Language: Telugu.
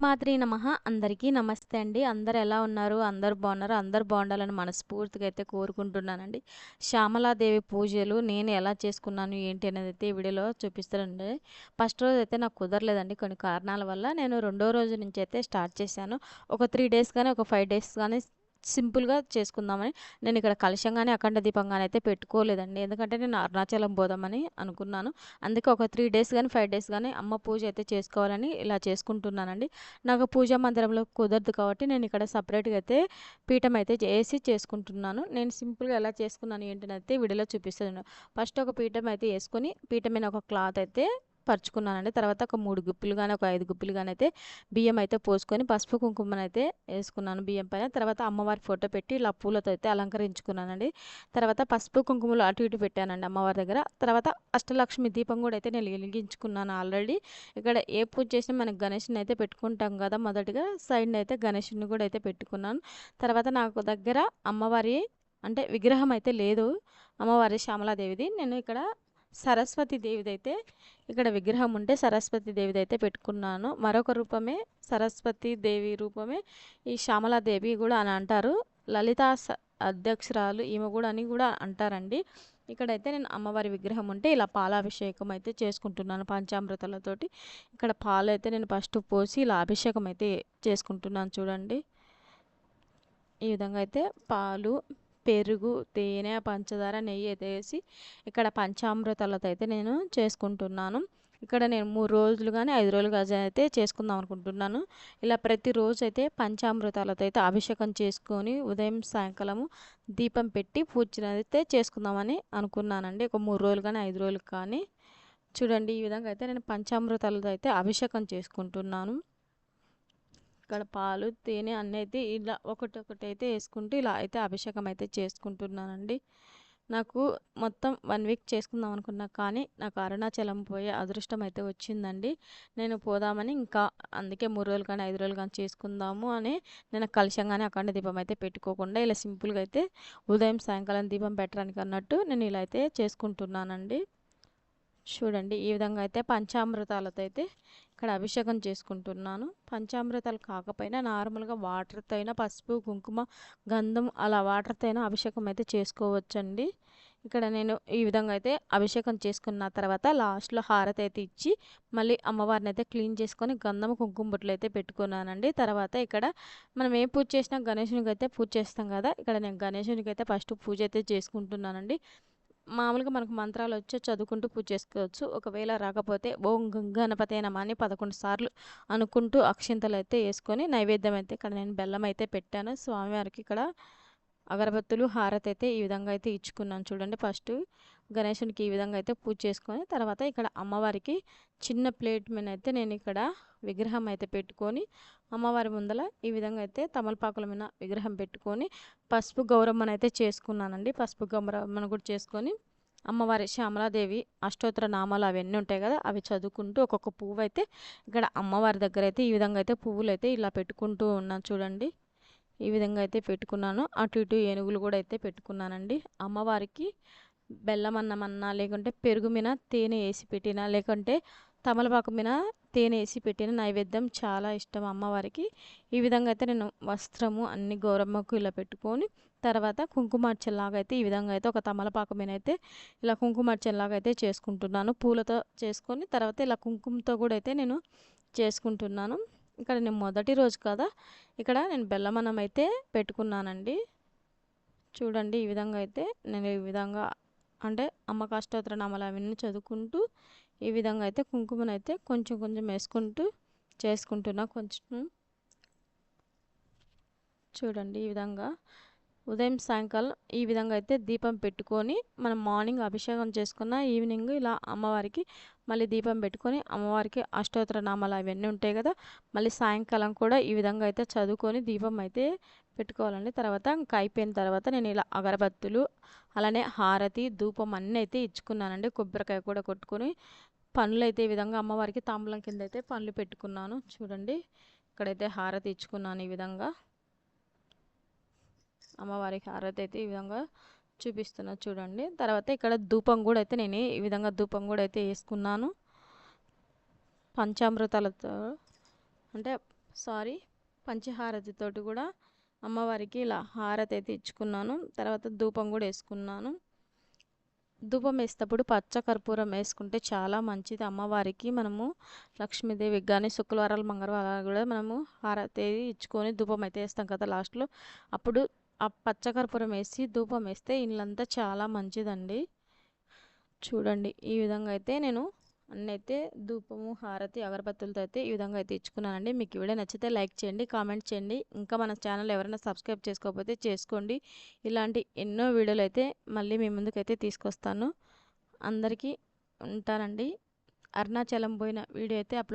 మాత్రి నమః. అందరికీ నమస్తే అండి. అందరు ఎలా ఉన్నారు? అందరు బాగున్నారు? అందరు బాగుండాలని మనస్ఫూర్తిగా అయితే కోరుకుంటున్నానండి. శ్యామలాదేవి పూజలు నేను ఎలా చేసుకున్నాను ఏంటి అనేది అయితే ఈ వీడియోలో చూపిస్తానండి. ఫస్ట్ రోజు అయితే నాకు కుదరలేదండి. కొన్ని కారణాల వల్ల నేను రెండో రోజు నుంచి అయితే స్టార్ట్ చేశాను. ఒక త్రీ డేస్ కానీ ఒక ఫైవ్ డేస్ కానీ సింపుల్గా చేసుకుందామని నేను ఇక్కడ కలశం కానీ అఖండ దీపం కానీ అయితే పెట్టుకోలేదండి. ఎందుకంటే నేను అరుణాచలం పోదామని అనుకున్నాను. అందుకే ఒక త్రీ డేస్ కానీ ఫైవ్ డేస్ కానీ అమ్మ పూజ అయితే చేసుకోవాలని ఇలా చేసుకుంటున్నానండి. నాకు పూజా మందిరంలో కుదరదు కాబట్టి నేను ఇక్కడ సపరేట్గా అయితే పీఠం అయితే చేసి చేసుకుంటున్నాను. నేను సింపుల్గా ఎలా చేసుకున్నాను ఏంటని అయితే వీడియోలో చూపిస్తున్నాను ఫస్ట్ ఒక పీఠం అయితే వేసుకొని పీఠం ఒక క్లాత్ అయితే పరుచుకున్నానండి. తర్వాత ఒక మూడు గుప్పిలు కానీ ఒక ఐదు గుప్పిలు కానీ అయితే బియ్యం అయితే పోసుకొని పసుపు కుంకుమనైతే అయితే వేసుకున్నాను బియ్యం పైన. తర్వాత అమ్మవారి ఫోటో పెట్టి ఇలా పూలతో అయితే అలంకరించుకున్నానండి. తర్వాత పసుపు కుంకుమలు అటు ఇటు పెట్టానండి అమ్మవారి దగ్గర. తర్వాత అష్టలక్ష్మి దీపం కూడా అయితే నేను వెలిగించుకున్నాను ఆల్రెడీ. ఇక్కడ ఏ పూజ చేసినా మనకి గణేష్ని అయితే పెట్టుకుంటాం కదా మొదటిగా. సైడ్ని అయితే గణేషుని కూడా అయితే పెట్టుకున్నాను. తర్వాత నాకు దగ్గర అమ్మవారి అంటే విగ్రహం అయితే లేదు. అమ్మవారి శ్యామలాదేవిది. నేను ఇక్కడ సరస్వతి దేవిదైతే ఇక్కడ విగ్రహం ఉంటే సరస్వతి దేవిదైతే పెట్టుకున్నాను. మరొక రూపమే సరస్వతి దేవి రూపమే ఈ శ్యామలాదేవి కూడా అని అంటారు. లలిత అధ్యక్షురాలు ఈమె కూడా అని కూడా అంటారండి. ఇక్కడైతే నేను అమ్మవారి విగ్రహం ఉంటే ఇలా పాలాభిషేకం అయితే చేసుకుంటున్నాను పంచామృతాలతోటి. ఇక్కడ పాలు అయితే నేను ఫస్ట్ పోసి ఇలా అభిషేకం అయితే చేసుకుంటున్నాను చూడండి. ఈ విధంగా అయితే పాలు పెరుగు తేనె పంచదార నెయ్యి అయితే వేసి ఇక్కడ పంచామృతాలతో అయితే నేను చేసుకుంటున్నాను. ఇక్కడ నేను మూడు రోజులు కానీ ఐదు రోజులు కానీ అయితే చేసుకుందాం అనుకుంటున్నాను. ఇలా ప్రతిరోజు అయితే పంచామృతాలతో అయితే అభిషేకం చేసుకొని ఉదయం సాయంకాలము దీపం పెట్టి పూజ అయితే చేసుకుందామని అనుకున్నానండి. ఒక మూడు రోజులు కానీ ఐదు రోజులు కానీ చూడండి ఈ విధంగా అయితే నేను పంచామృతాలతో అయితే అభిషేకం చేసుకుంటున్నాను. ఇక్కడ పాలు తేనె అన్నీ అయితే ఇలా ఒకటి ఒకటి అయితే వేసుకుంటూ ఇలా అయితే అభిషేకం అయితే చేసుకుంటున్నానండి. నాకు మొత్తం వన్ వీక్ చేసుకుందాం అనుకున్నా కానీ నాకు అరుణాచలం పోయే అదృష్టం అయితే వచ్చిందండి. నేను పోదామని ఇంకా అందుకే మూడు రోజులు కానీ ఐదు రోజులు కానీ చేసుకుందాము అని నేను కలుషంగానే అఖండ దీపం అయితే పెట్టుకోకుండా ఇలా సింపుల్గా అయితే ఉదయం సాయంకాలం దీపం పెట్టడానికి అన్నట్టు నేను ఇలా అయితే చేసుకుంటున్నానండి. చూడండి ఈ విధంగా అయితే పంచామృతాలతో అయితే ఇక్కడ అభిషేకం చేసుకుంటున్నాను. పంచామృతాలు కాకపోయినా నార్మల్గా వాటర్తో అయినా పసుపు కుంకుమ గంధం అలా వాటర్తో అయినా అభిషేకం అయితే చేసుకోవచ్చండి. ఇక్కడ నేను ఈ విధంగా అయితే అభిషేకం చేసుకున్న తర్వాత లాస్ట్లో హారతి అయితే ఇచ్చి మళ్ళీ అమ్మవారిని అయితే క్లీన్ చేసుకొని గంధం కుంకుమ బొట్లు అయితే పెట్టుకున్నానండి. తర్వాత ఇక్కడ మనం ఏ పూజ చేసినా గణేశునికి అయితే పూజ చేస్తాం కదా ఇక్కడ నేను గణేశునికి అయితే ఫస్ట్ పూజ అయితే చేసుకుంటున్నానండి. మామూలుగా మనకు మంత్రాలు వచ్చి చదువుకుంటూ పూజ చేసుకోవచ్చు. ఒకవేళ రాకపోతే ఓం గణపతి నమ అని పదకొండు సార్లు అనుకుంటూ అక్షింతలు అయితే వేసుకొని నైవేద్యం అయితే ఇక్కడ నేను బెల్లం అయితే పెట్టాను. స్వామివారికి ఇక్కడ అగరబత్తులు హారతి అయితే ఈ విధంగా అయితే ఇచ్చుకున్నాను చూడండి. ఫస్ట్ గణేశునికి ఈ విధంగా అయితే పూజ చేసుకొని తర్వాత ఇక్కడ అమ్మవారికి చిన్న ప్లేట్ మీద అయితే నేను ఇక్కడ విగ్రహం అయితే పెట్టుకొని అమ్మవారి ముందల ఈ విధంగా అయితే తమలపాకుల మీద విగ్రహం పెట్టుకొని పసుపు గౌరమ్మను అయితే చేసుకున్నానండి. పసుపు గౌరమ్మను కూడా చేసుకొని అమ్మవారి శ్యామలాదేవి అష్టోత్తర నామాలు అవన్నీ ఉంటాయి కదా అవి చదువుకుంటూ ఒక్కొక్క పువ్వు అయితే ఇక్కడ అమ్మవారి దగ్గర అయితే ఈ విధంగా అయితే పువ్వులు అయితే ఇలా పెట్టుకుంటూ ఉన్నాను చూడండి. ఈ విధంగా అయితే పెట్టుకున్నాను. అటు ఇటు ఏనుగులు కూడా అయితే పెట్టుకున్నానండి. అమ్మవారికి బెల్లం అన్నమన్నా లేకుంటే పెరుగు మీద తేనె వేసి పెట్టినా లేకుంటే తమలపాకు మీద తేనె వేసి పెట్టిన నైవేద్యం చాలా ఇష్టం అమ్మవారికి. ఈ విధంగా అయితే నేను వస్త్రము అన్ని గౌరమ్మకు ఇలా పెట్టుకొని తర్వాత కుంకుమార్చనలాగా అయితే ఈ విధంగా అయితే ఒక తమలపాకు మీద అయితే ఇలా కుంకుమార్చనలాగా అయితే చేసుకుంటున్నాను. పూలతో చేసుకొని తర్వాత ఇలా కుంకుమతో కూడా అయితే నేను చేసుకుంటున్నాను. ఇక్కడ నేను మొదటి రోజు కదా ఇక్కడ నేను బెల్లమన్నం అయితే పెట్టుకున్నానండి. చూడండి ఈ విధంగా అయితే నేను ఈ విధంగా అంటే అమ్మ కాష్టోత్ర నామాలు అవన్నీ చదువుకుంటూ ఈ విధంగా అయితే కుంకుమను అయితే కొంచెం కొంచెం వేసుకుంటూ చేసుకుంటున్నా కొంచెం. చూడండి ఈ విధంగా ఉదయం సాయంకాలం ఈ విధంగా అయితే దీపం పెట్టుకొని మనం మార్నింగ్ అభిషేకం చేసుకున్న ఈవినింగ్ ఇలా అమ్మవారికి మళ్ళీ దీపం పెట్టుకొని అమ్మవారికి అష్టోత్తర నామాలు అవన్నీ ఉంటాయి కదా మళ్ళీ సాయంకాలం కూడా ఈ విధంగా అయితే చదువుకొని దీపం అయితే పెట్టుకోవాలండి. తర్వాత ఇంకా అయిపోయిన తర్వాత నేను ఇలా అగరబత్తులు అలానే హారతి ధూపం అన్నీ అయితే ఇచ్చుకున్నానండి. కొబ్బరికాయ కూడా కొట్టుకొని పనులు అయితే ఈ విధంగా అమ్మవారికి తాంబూలం కింద అయితే పనులు పెట్టుకున్నాను. చూడండి ఇక్కడైతే హారతి ఇచ్చుకున్నాను ఈ విధంగా. అమ్మవారికి హారతి అయితే ఈ విధంగా చూపిస్తున్నా చూడండి. తర్వాత ఇక్కడ ధూపం కూడా అయితే నేను ఈ విధంగా ధూపం కూడా అయితే వేసుకున్నాను. పంచామృతాలతో అంటే సారీ పంచహారతితోటి కూడా అమ్మవారికి ఇలా హారతి అయితే ఇచ్చుకున్నాను. తర్వాత ధూపం కూడా వేసుకున్నాను. ధూపం వేసేటప్పుడు పచ్చ కర్పూరం వేసుకుంటే చాలా మంచిది. అమ్మవారికి మనము లక్ష్మీదేవికి కానీ శుక్రవారాలు మంగళవారాలు కూడా మనము హారతి ఇచ్చుకొని ధూపం అయితే వేస్తాం కదా లాస్ట్లో. అప్పుడు ఆ పచ్చకర్పూరం వేసి ధూపం వేస్తే ఇల్లంతా చాలా మంచిదండి. చూడండి ఈ విధంగా అయితే నేను అన్నీ అయితే ధూపము హారతి అగరబత్తులతో అయితే ఈ విధంగా అయితే ఇచ్చుకున్నానండి. మీకు వీడియో నచ్చితే లైక్ చేయండి కామెంట్ చేయండి. ఇంకా మన ఛానల్ ఎవరైనా సబ్స్క్రైబ్ చేసుకోకపోతే చేసుకోండి. ఇలాంటి ఎన్నో వీడియోలు అయితే మళ్ళీ మీ ముందుకైతే తీసుకొస్తాను. అందరికీ ఉంటానండి. అరుణాచలం పోయిన వీడియో అయితే అప్లోడ్